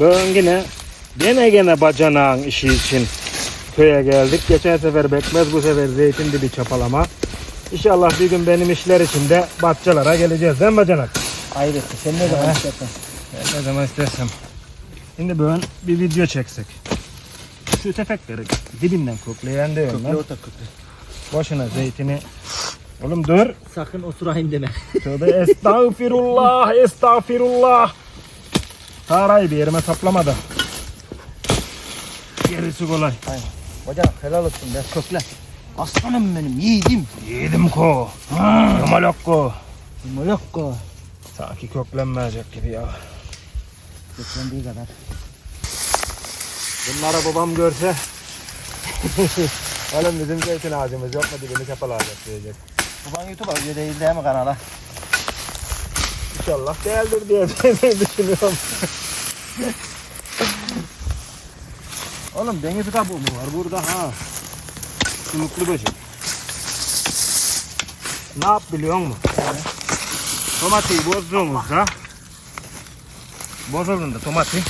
Ben yine gene gene bacanağın işi için köye geldik. Geçen sefer bekmez bu sefer zeytin dibi çapalama. İnşallah bir gün benim işler için de bahçelere geleceğiz değil mi bacanak? Hayretti. Sen ne zaman He. istersen. Ben ne zaman istersem. Şimdi böyle bir video çeksek. Şu tefekleri dibinden koklayan diyorum Köprü lan. orta köprü. Boşuna zeytini. Oğlum dur. Sakın osurayım deme. Tövbe estağfirullah, estağfirullah. Tarayı bir yerime saplamadı. Gerisi kolay. Hocam helal olsun be. Kökle. Aslanım benim yiğidim. Yedim ko. Yamalak ko. Molokko. Sanki köklenmeyecek gibi ya. Köklendiği kadar. Bunları babam görse Oğlum bizim zeytin ağacımız yok mu dibini çapalayacak diyecek. Baban YouTube'a üye değil değil mi kanala? İnşallah değerdir diye düşünüyorum. Oğlum deniz kabuğu mu var burada ha? Sümüklü böcek. Ne yap biliyor musun? Domatayı bozduğumuzda bozulduğunda tomati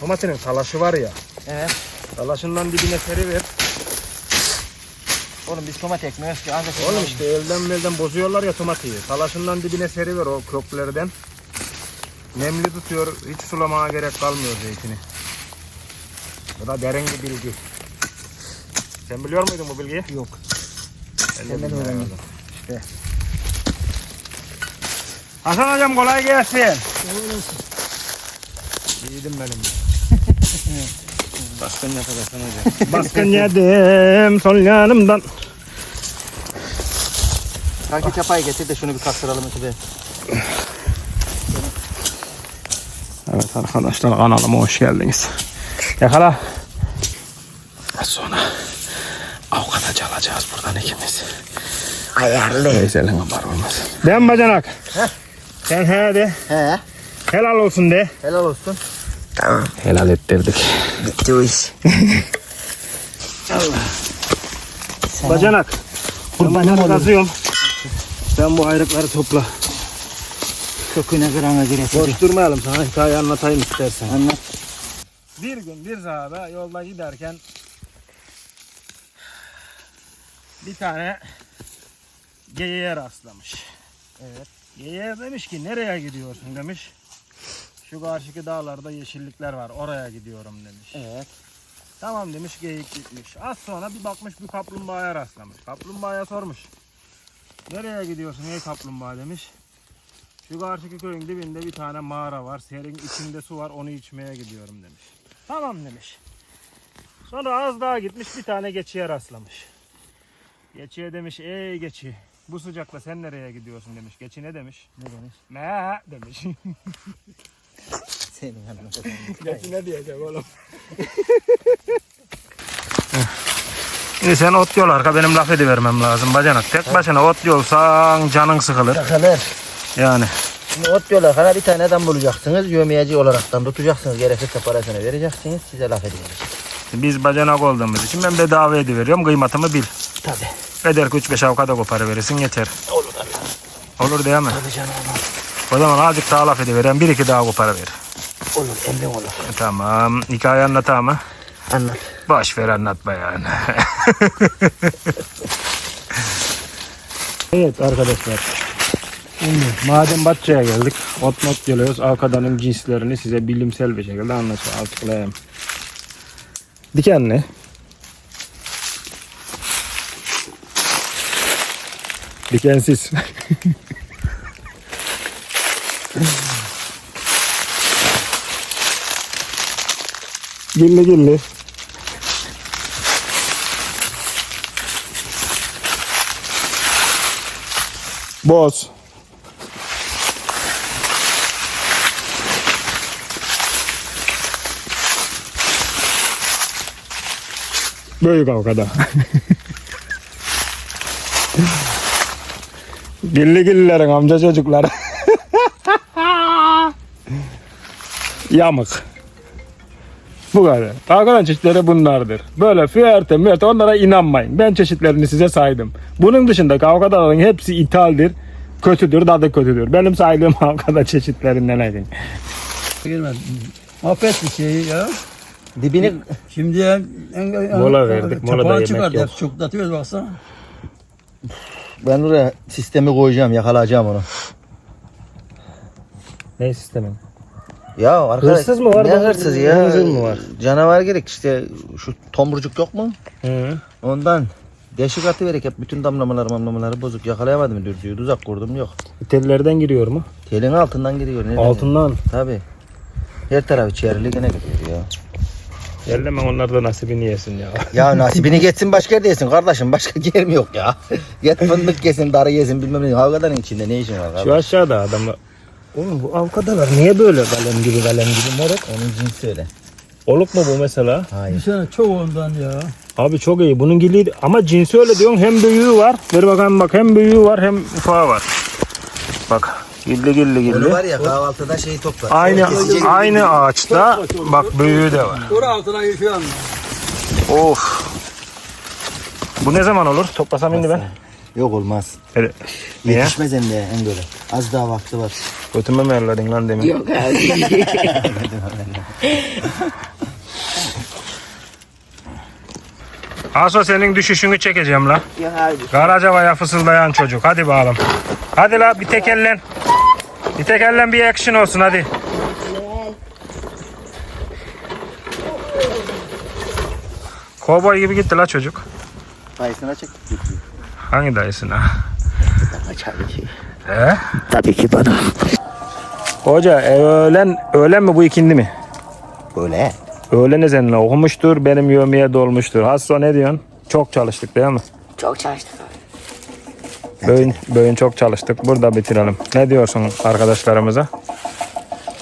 Tomatinin talaşı var ya Evet. Talaşından dibine seriver Oğlum biz tomat ekmiyoruz ki ancak Oğlum işte elden melden bozuyorlar ya tomatiyi. Talaşından dibine seriver o köklerden. Nemli tutuyor. Hiç sulamaya gerek kalmıyor zeytini. Bu da derin bir bilgi. Sen biliyor muydun bu bilgiyi? Yok. Senden öğrendim. İşte. Hasan hocam kolay gelsin. Yiğidim benim. Baskın yapar Hasan hocam. Baskın yedim sol yanımdan. Kanki çapayı getir de şunu bir kastıralım ötede. Evet arkadaşlar kanalıma hoş geldiniz. Yakala. Az sonra avukata alacağız buradan ikimiz. Ayarlı. Neyse lan var olmaz. Dem bacanak. Heh. Sen he de. He. Helal olsun de. Helal olsun. Helal ettirdik. Bitti o iş. Bacanak. Kurbanım Ben olayım. kazıyorum. Sen bu ayrıkları topla. Köküne kırana girek. Boş durmayalım sana hikaye anlatayım istersen. Anlat. Bir gün bir sahada yolda giderken bir tane geyiğe rastlamış. Evet. Geyiğe demiş ki nereye gidiyorsun demiş. Şu karşıki dağlarda yeşillikler var oraya gidiyorum demiş. Evet. Tamam demiş geyik gitmiş. Az sonra bir bakmış bir kaplumbağaya rastlamış. Kaplumbağaya sormuş. Nereye gidiyorsun ey kaplumbağa demiş. Şu karşıki köyün dibinde bir tane mağara var. Serin içinde su var onu içmeye gidiyorum demiş. Tamam demiş. Sonra az daha gitmiş bir tane geçiye rastlamış. Geçiye demiş ey geçi bu sıcakta sen nereye gidiyorsun demiş. Geçi ne demiş? Ne demiş? Me demiş. Senin anlatacağın. Geçi ne diyecek oğlum? Şimdi sen ot yol arka benim laf edivermem lazım bacanak. Tek başına ot yolsan canın sıkılır. Takılır. Yani. Şimdi ot yola kadar bir tane adam bulacaksınız. Yövmeyeci olaraktan tutacaksınız. Gerekirse parasını vereceksiniz. Size laf edeceğiz. Biz bacanak olduğumuz için ben bedava ediveriyorum. Kıymatımı bil. Tabii. Eder ki 3-5 avukata koparı verirsin yeter. Olur Allah. Olur değil mi? Tabii canım. O zaman azıcık daha laf ediveren bir iki daha koparı ver. Olur. Emrin olur. Tamam. Hikaye anlatayım mı? Anlat. Boş ver anlatma yani. evet arkadaşlar. Şimdi madem Batça'ya geldik. Ot not geliyoruz. Avkadanın cinslerini size bilimsel bir şekilde anlatacağım. Açıklayayım. Dikenli. Dikensiz. gilli gilli. Boz. Büyük avukada. Gilli gillilerin amca çocukları. Yamık. Bu kadar. Avkadan çeşitleri bunlardır. Böyle füerte müerte onlara inanmayın. Ben çeşitlerini size saydım. Bunun dışında avkadaların hepsi ithaldir. Kötüdür, tadı kötüdür. Benim saydığım avkada çeşitlerinden edin. Girmedi. Mahvetti şeyi ya. Dibini Şimdi ya, en, Mola verdik, molada çapağını yemek çıkardı. yok. Hep çoklatıyoruz baksana. ben oraya sistemi koyacağım, yakalayacağım onu. Ne sistemin? Ya arkadaş Hırsız mı var, Ne bak- hırsız ya? hırsız mı var? Canavar gerek işte şu tomurcuk yok mu? Hı. Ondan deşik atı verek hep bütün damlamalar mamlamaları bozuk yakalayamadım dürtüyü tuzak kurdum yok. Tellerden giriyor mu? Telin altından giriyor. Nereden Altından. Tabi. Her tarafı çevrili gene gidiyor ya. Elleme onlar da nasibini yesin ya. Ya nasibini geçsin başka yerde yesin kardeşim. Başka yer mi yok ya? Git fındık yesin, darı yesin bilmem ne. Havgadanın içinde ne işin var Şu kardeşim? aşağıda adamlar. Oğlum bu avkadalar niye böyle kalem gibi kalem gibi moruk? Onun cinsi öyle. Oluk mu bu mesela? Bir Hayır. sene çok ondan ya. Abi çok iyi. Bunun gili ama cinsi öyle diyorsun. Hem büyüğü var. Ver bakalım bak hem büyüğü var hem ufağı var. Bak. Gilli gilli Onu gilli. var ya kahvaltıda şeyi toplar. Aynı Kesecek. aynı ağaçta bak büyüğü de var. Ora altına geçiyor ama. Of. Bu ne zaman olur? Toplasam indi ben. Yok olmaz. Öyle. Niye? Yetişmez hem de en böyle. Az daha vakti var. Götüme mi elledin lan demin? Yok abi. Aso senin düşüşünü çekeceğim la. Ya hadi. Karacabaya fısıldayan çocuk. Hadi bakalım. Hadi la bir tek ellen. Bir tek ellen bir action olsun hadi. Kovboy gibi gitti la çocuk. Dayısına çek. Hangi dayısına? Tabii ki. He? Tabii ki bana. Hoca e, öğlen, öğlen mi bu ikindi mi? Böyle. Öğlen ezenle okumuştur, benim yövmeye dolmuştur. Hasso ne diyorsun? Çok çalıştık değil mi? Çok çalıştık. Böğün, böğün çok çalıştık. Burada bitirelim. Ne diyorsun arkadaşlarımıza?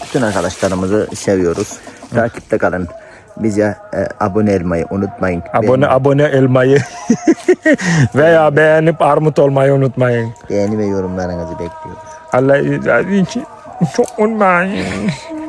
Bütün arkadaşlarımızı seviyoruz. Takipte kalın. Bize e, abone olmayı unutmayın. Abone abone elmayı veya beğenip armut olmayı unutmayın. Beğeni ve yorumlarınızı bekliyoruz. Allah için çok unutmayın.